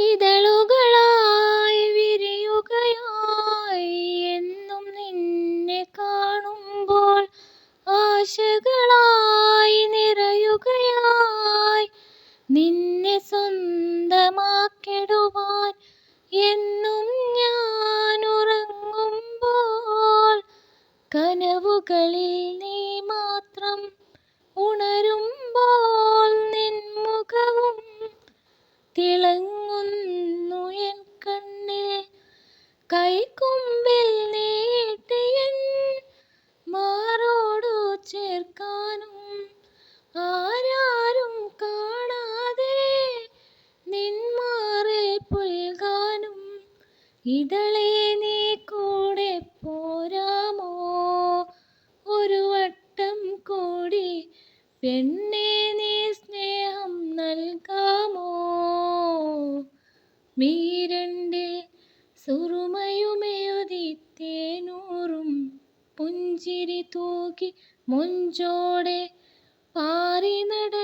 ഇതളുകളായി വിരിയുകയായി എന്നും നിന്നെ കാണുമ്പോൾ ആശകളായി നിറയുകയായി. നിന്നെ സ്വന്തമാക്കിടുവാൻ എന്നും ഞാൻ ഉറങ്ങുമ്പോൾ കനവുകളിൽ നീ മാത്രം കൈക്കുമ്പിൽ നീട്ടിയൻ മാറോടു ചേർക്കാനും ആരാരും കാണാതെ നിൻ മാറിൽ പുൽകാനും ഇതളെ നീ കൂടെ പോരാമോ? ഒരു വട്ടം കൂടി പെണ്ണെ നീ സ്നേഹം നൽകാമോ? മീരണ്ടിൽ സുറുമയുമെഴുതി പുഞ്ചിരി തൂകി മുഞ്ചോടെ പാറി മായ